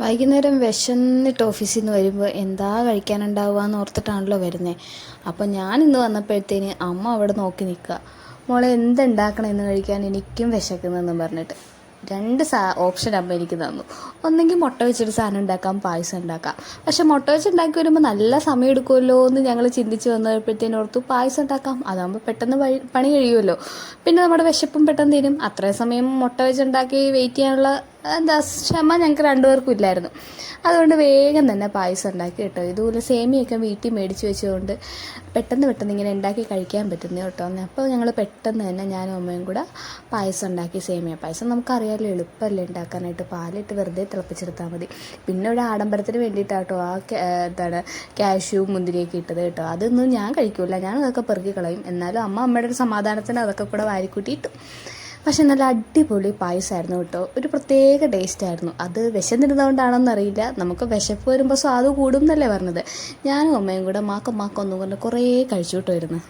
വൈകുന്നേരം വിശന്നിട്ട് ഓഫീസിൽ നിന്ന് വരുമ്പോൾ എന്താ കഴിക്കാനുണ്ടാവുക എന്ന് ഓർത്തിട്ടാണല്ലോ വരുന്നത് അപ്പോൾ ഞാൻ ഇന്ന് വന്നപ്പോഴത്തേന് അമ്മ അവിടെ നോക്കി നിൽക്കുക മോളെ എന്തുണ്ടാക്കണം എന്ന് കഴിക്കാൻ? എനിക്കും വിശക്കുന്നതെന്ന് പറഞ്ഞിട്ട്. രണ്ട് സാ ഓപ്ഷൻ അമ്മ എനിക്ക് തന്നു. ഒന്നെങ്കിൽ മുട്ട വെച്ചൊരു സാധനം ഉണ്ടാക്കാം പായസം ഉണ്ടാക്കാം. പക്ഷെ മുട്ട വെച്ച് ഉണ്ടാക്കി വരുമ്പോൾ നല്ല സമയം എടുക്കുമല്ലോ എന്ന് ഞങ്ങൾ ചിന്തിച്ച് വന്നപ്പോഴത്തേനും ഓർത്തു പായസം ഉണ്ടാക്കാം. അതാകുമ്പോൾ പെട്ടെന്ന് പണി കഴിയുമല്ലോ. പിന്നെ നമ്മുടെ വിശപ്പും പെട്ടെന്ന് തീരും. അത്രയും സമയം മുട്ട വെച്ചുണ്ടാക്കി വെയിറ്റ് ചെയ്യാനുള്ള എന്താ ക്ഷമ ഞങ്ങൾക്ക് രണ്ടുപേർക്കും ഇല്ലായിരുന്നു. അതുകൊണ്ട് വേഗം തന്നെ പായസം ഉണ്ടാക്കി കേട്ടോ. ഇതുപോലെ സേമിയൊക്കെ വീട്ടിൽ മേടിച്ച് വെച്ചുകൊണ്ട് പെട്ടെന്ന് പെട്ടെന്ന് ഇങ്ങനെ ഉണ്ടാക്കി കഴിക്കാൻ പറ്റുന്ന കേട്ടോ. അപ്പോൾ ഞങ്ങൾ പെട്ടെന്ന് തന്നെ ഞാനും അമ്മയും കൂടെ പായസം ഉണ്ടാക്കി സേമിയ പായസം. നമുക്കറിയാമല്ലോ എളുപ്പമല്ലേ ഉണ്ടാക്കാനായിട്ട്. പാലിട്ട് വെറുതെ തിളപ്പിച്ചെടുത്താൽ മതി. പിന്നെ ഒരു ആഡംബരത്തിന് വേണ്ടിയിട്ടാട്ടോ ആ എന്താണ് കാഷ്യൂ മുന്തിരിയൊക്കെ ഇട്ടത് കേട്ടോ. അതൊന്നും ഞാൻ കഴിക്കില്ല ഞാൻ അതൊക്കെ പെറുക്കി കളയും. എന്നാലും അമ്മ അമ്മയുടെ ഒരു സമാധാനത്തിന് അതൊക്കെ കൂടെ വാരിക്കൂട്ടി ഇട്ടു പക്ഷെ നല്ല അടിപൊളി പായസമായിരുന്നു കേട്ടോ. ഒരു പ്രത്യേക ടേസ്റ്റ് ആയിരുന്നു. അത് വിശന്നിരുന്നതുകൊണ്ടാണെന്ന് എന്നറിയില്ല നമുക്ക് വിശപ്പ് വരുമ്പോൾ സ്വാദ് കൂടും എന്നല്ലേ പറഞ്ഞത്. ഞാനും അമ്മയും കൂടെ മാക്കം മാക്കം ഒന്നും കൊണ്ട് കുറേ കഴിച്ചു കേട്ടോ ഇരുന്ന്.